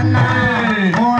Sana.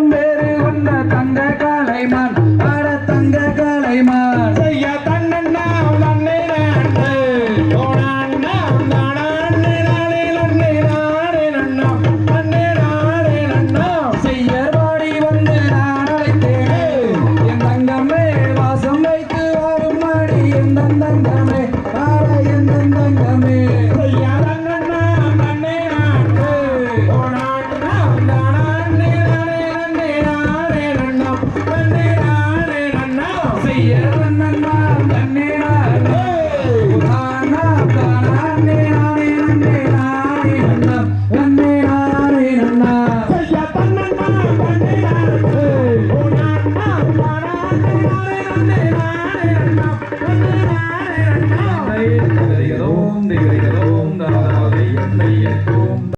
சொல்லும் வேறு உள்ள தங்க காளைமான் அட தங்க காளைமான் ஐயா தன்னா நன்னே நண்டு ஓடாண்ணா நானே நானே நன்னே நானே நன்னா நன்னே நானே நன்னா தங்கமே ஆட என் தங்கமே.